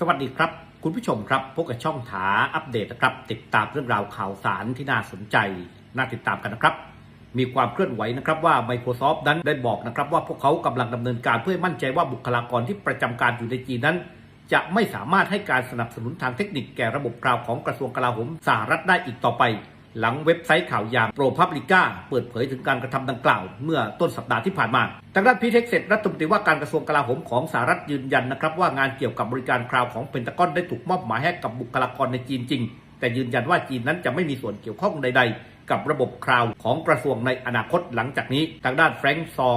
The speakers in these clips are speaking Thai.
สวัสดีครับ คุณผู้ชมครับพบกับช่องถาอัปเดตนะครับ ติดตามเรื่องราวข่าวสารที่น่าสนใจ น่าติดตามกันนะครับ มีความเคลื่อนไหวนะครับว่า Microsoft นั้นได้บอกนะครับ ว่าพวกเขากำลังดำเนินการเพื่อมั่นใจว่าบุคลากรที่ประจำการอยู่ในจีนนั้น จะไม่สามารถให้การสนับสนุนทางเทคนิคแก่ระบบคลาวของกระทรวงกลาโหมสหรัฐได้อีกต่อไป หลังเว็บไซต์ข่าวยาม ProPublica เปิดเผยถึงการกระทำดังกล่าว เมื่อต้นสัปดาห์ที่ผ่านมา ทางด้านพีเท็กเซตรัฐมนตรีว่าการกระทรวงกลาโหมของสหรัฐยืนยันนะครับว่างานเกี่ยวกับบริการคลาวของเพนตากอนได้ถูกมอบหมายให้กับบุคลากรในจีนจริง แต่ยืนยันว่าจีนนั้นจะไม่มีส่วนเกี่ยวข้องใด ๆ กับระบบคลาวของกระทรวงในอนาคตหลังจากนี้ ทางด้านแฟรงค์ซอ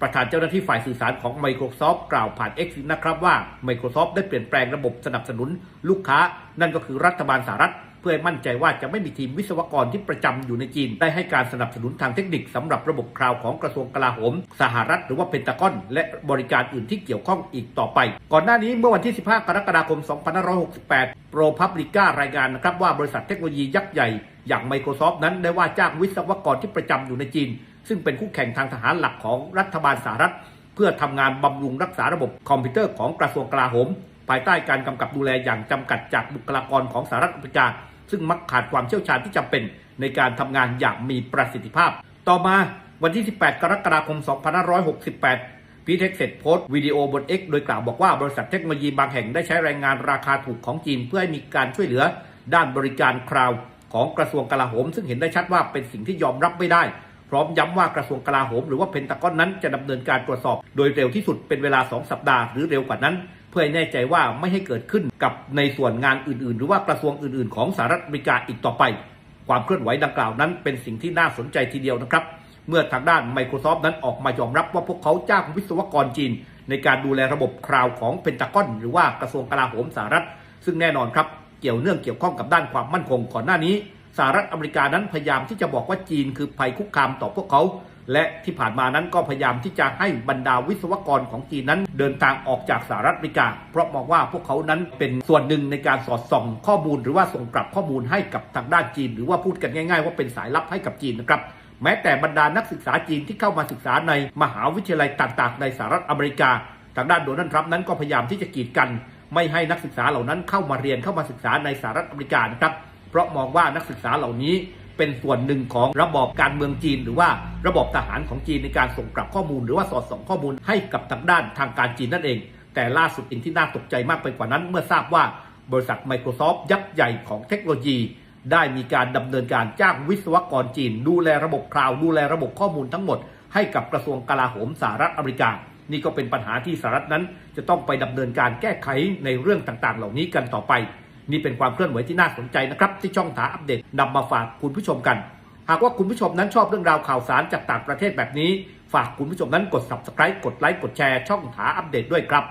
ประธานเจ้าหน้าที่ฝ่ายสื่อสารของ Microsoft กล่าวผ่าน X นะครับว่า Microsoft ได้เปลี่ยนแปลงระบบสนับสนุนลูกค้า นั่นก็คือรัฐบาลสหรัฐ เพื่อให้มั่นใจว่าจะไม่มีทีมวิศวกรที่ประจำอยู่ในจีน ได้ให้การสนับสนุนทางเทคนิคสำหรับระบบคลาวของกระทรวงกลาโหม สหรัฐหรือว่าเพนตากอน และบริการอื่นที่เกี่ยวข้องอีกต่อไป ก่อนหน้านี้เมื่อวันที่ 15 กรกฎาคม 2568 ProPublica รายงานนะครับว่าบริษัทเทคโนโลยียักษ์ใหญ่ อย่าง Microsoft นั้นได้ว่าจ้างวิศวกรที่ประจำอยู่ในจีน ซึ่งเป็นคู่แข่งทางทหารหลักของรัฐบาลสหรัฐ เพื่อทำงานบำรุงรักษาระบบคอมพิวเตอร์ของกระทรวงกลาโหม ภายใต้การกำกับดูแลอย่างจำกัดจากบุคลากรของสหรัฐอเมริกา ซึ่งมักขาดความเชี่ยวชาญที่จำเป็นในการทำงานอย่างมีประสิทธิภาพ ต่อมาวันที่ 18 กรกฎาคม 2568 พีเทคเซตโพสต์วิดีโอบน X โดยกล่าวบอกว่าบริษัทเทคโนโลยีบางแห่งได้ใช้แรงงานราคาถูกของจีน เพื่อให้มีการช่วยเหลือด้านบริการคลาวของกระทรวงกลาโหม ซึ่งเห็นได้ชัดว่าเป็นสิ่งที่ยอมรับไม่ได้ พร้อมย้ำว่ากระทรวงกลาโหมหรือว่าเพนตากอนนั้นจะดำเนินการตรวจสอบโดยเร็วที่สุดเป็นเวลา 2 สัปดาห์หรือเร็วกว่านั้น เพื่อให้แน่ใจว่าไม่ให้เกิดขึ้นกับในส่วนงานอื่น ๆ หรือว่ากระทรวงอื่น ๆ ของสหรัฐอเมริกาอีกต่อไป ความเคลื่อนไหวดังกล่าวนั้น เป็นสิ่งที่น่าสนใจทีเดียวนะครับ เมื่อทางด้าน Microsoft นั้นออกมายอมรับว่าพวกเขาจ้างวิศวกรจีน ในการดูแลระบบคลาวของเพนตากอนหรือว่ากระทรวงกลาโหมสหรัฐ ซึ่งแน่นอนครับเกี่ยวเนื่องเกี่ยวข้องกับด้านความมั่นคงก่อนหน้านี้ สหรัฐอเมริกานั้นพยายามที่จะบอกว่าจีนคือภัยคุกคามต่อพวกเขา และที่ผ่านมานั้นก็พยายามที่จะให้บรรดาวิศวกรของจีนนั้น เดินทางออกจากสหรัฐอเมริกา เพราะมองว่าพวกเขานั้นเป็นส่วนหนึ่งในการสอดส่องข้อมูล หรือว่าส่งกลับข้อมูลให้กับทางด้านจีน หรือว่าพูดกันง่าย ๆ ว่าเป็นสายลับให้กับจีนนะครับแม้แต่บรรดานักศึกษาจีนที่เข้ามาศึกษาในมหาวิทยาลัยต่าง ๆ ในสหรัฐอเมริกา ทางด้านโดนัลด์ทรัมป์นั้นก็พยายามที่จะกีดกัน ไม่ให้นักศึกษาเหล่านั้นเข้ามาเรียนเข้ามาศึกษาในสหรัฐอเมริกานะครับ ราะมองว่านักศึกษาเหล่านี้เป็นส่วนหนึ่งของระบอบการเมืองจีน หรือว่าระบบทหารของจีนในการส่งกลับข้อมูล หรือว่าสอดส่องข้อมูลให้กับทางด้านทางการจีนนั่นเอง แต่ล่าสุดสิ่งที่น่าตกใจมากไปกว่านั้น เมื่อทราบว่าบริษัท Microsoft ยักษ์ใหญ่ของเทคโนโลยี ได้มีการดำเนินการจ้างวิศวกรจีน ดูแลระบบคลาวด์ดูแลระบบข้อมูลทั้งหมด ให้กับกระทรวงกลาโหมสหรัฐอเมริกา นี่ก็เป็นปัญหาที่สหรัฐนั้น จะต้องไปดำเนินการแก้ไขในเรื่องต่างๆ เหล่านี้กันต่อไป นี่เป็นความเคลื่อนไหวที่น่าสนใจนะครับที่ช่องถาอัปเดตนำมาฝากคุณผู้ชมกัน หากว่าคุณผู้ชมนั้นชอบเรื่องราวข่าวสารจากต่างประเทศแบบนี้ ฝากคุณผู้ชมนั้นกด subscribe กดไลค์กดแชร์ช่องถาอัปเดตด้วยครับ